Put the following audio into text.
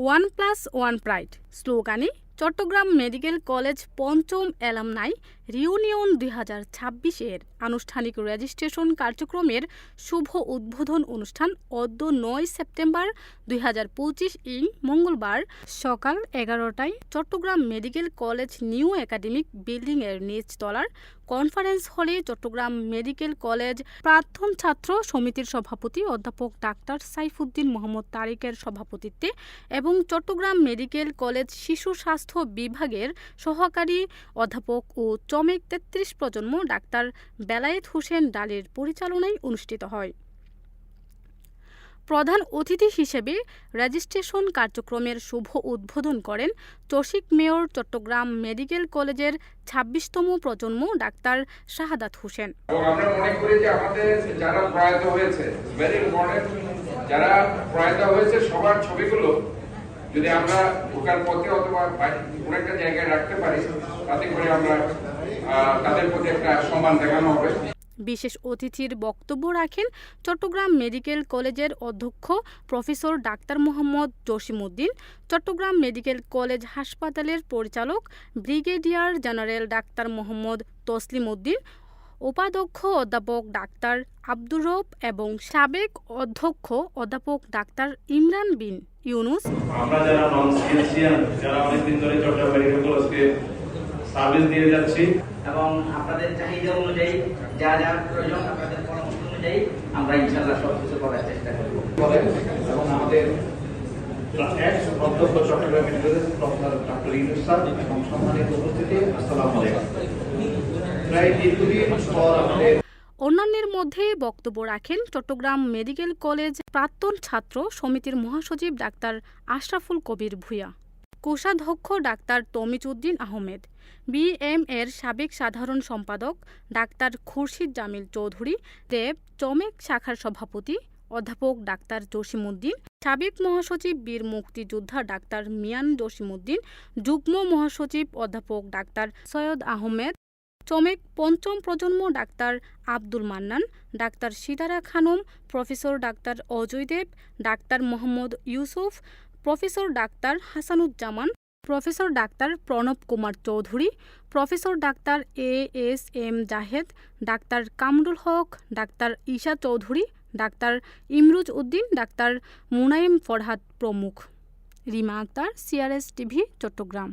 One plus one pride স্লোগানে Chattogram medical college পঞ্চম alumni reunion দুই হাজার ছাব্বিশের আনুষ্ঠানিক রেজিস্ট্রেশন কার্যক্রমের শুভ উদ্বোধন অনুষ্ঠান অদ্য নয় সেপ্টেম্বর দুই হাজার পঁচিশ ইং মঙ্গলবার সকাল এগারোটায় Chattogram medical college new academic বিল্ডিংয়ের নিচতলার কনফারেন্স হলে চট্টগ্রাম মেডিকেল কলেজ প্রাক্তন ছাত্র সমিতির সভাপতি অধ্যাপক ডাক্তার সাইফুদ্দিন মোহাম্মদ তারিকের সভাপতিত্বে এবং চট্টগ্রাম মেডিকেল কলেজ শিশু স্বাস্থ্য বিভাগের সহকারী অধ্যাপক ও চমেক তেত্রিশ প্রজন্ম ডাক্তার বেলায়েত হোসেন ডালের পরিচালনায় অনুষ্ঠিত হয়। প্রধান অতিথি হিসেবে রেজিস্ট্রেশন কার্যক্রমের শুভ উদ্বোধন করেন চসিক মেয়র চট্টগ্রাম মেডিকেল কলেজের ছাব্বিশতম প্রজন্ম ডাক্তার শাহাদাত হোসেন। যারা প্রয়াত হয়েছে সবার ছবিগুলো যদি আমরা ঢোকার পথে অথবা একটা জায়গায় রাখতে পারি, তাতে করে আমরা তাদের প্রতি একটা সম্মান দেখানো হবে। বিশেষ অতিথির বক্তব্য রাখেন চট্টগ্রাম মেডিকেল কলেজের অধ্যক্ষ প্রফেসর ডাক্তার মোহাম্মদ জসিমউদ্দিন চট্টগ্রাম মেডিকেল কলেজ হাসপাতালের পরিচালক ব্রিগেডিয়ার জেনারেল ডাক্তার মোহাম্মদ তসলিম উদ্দিন উপাধ্যক্ষ অধ্যাপক ডাক্তার আব্দুর রব এবং সাবেক অধ্যক্ষ অধ্যাপক ডাক্তার ইমরান বিন ইউনুস। আমরা যারা নন যারা অনেকদিন ধরে চট্টগ্রাম মেডিকেল কলেজকে সার্ভিস দিয়ে যাচ্ছি এবং আপনাদের চাহিদা অনুযায়ী যা যা প্রয়োজন আপনাদের পরামর্শ অনুযায়ী আমরা ইনশাল্লাহ সব কিছু করার চেষ্টা করব। এবং আমাদের অধ্যক্ষ Chattogram medical doctor doctor Yunus sir এবং সম্মানিত উপস্থিতি আসসালামু আলাইকুম। প্রায় দীর্ঘদিন পর আমাদের অন্যান্যের মধ্যে বক্তব্য রাখেন চট্টগ্রাম মেডিকেল কলেজ প্রাক্তন ছাত্র সমিতির মহাসচিব ডাক্তার আশরাফুল কবির ভূঁইয়া। কোষাধ্যক্ষ ডাক্তার তমিজউদ্দিন আহমেদ বিএম এর সাবেক সাধারণ সম্পাদক ডাক্তার খুরশিদ জামিল চৌধুরী দেব চমেক শাখার সভাপতি অধ্যাপক ডাক্তার জসিমউদ্দিন সাবেক মহাসচিব বীর মুক্তিযোদ্ধা ডাক্তার মিয়ান জসিমউদ্দিন যুগ্ম মহাসচিব অধ্যাপক ডাক্তার সৈয়দ আহমেদ, চমেক পঞ্চম প্রজন্ম ডাক্তার আব্দুল মান্নান, ডাক্তার সীতারা খানম, প্রফেসর ডাক্তার অজয় দেব, ডাক্তার মোহাম্মদ ইউসুফ প্রফেসর ডাক্তার হাসানুজ্জামান, প্রফেসর ডাক্তার প্রণব কুমার চৌধুরী, প্রফেসর ডাক্তার এ এস এম জাহেদ, ডাক্তার কামরুল হক, ডাক্তার ঈশা চৌধুরী, ডাক্তার ইমরুজ উদ্দিন, ডাক্তার মুনাইম ফরহাদ প্রমুখ। Rima Akter, CRS TV, Chattogram.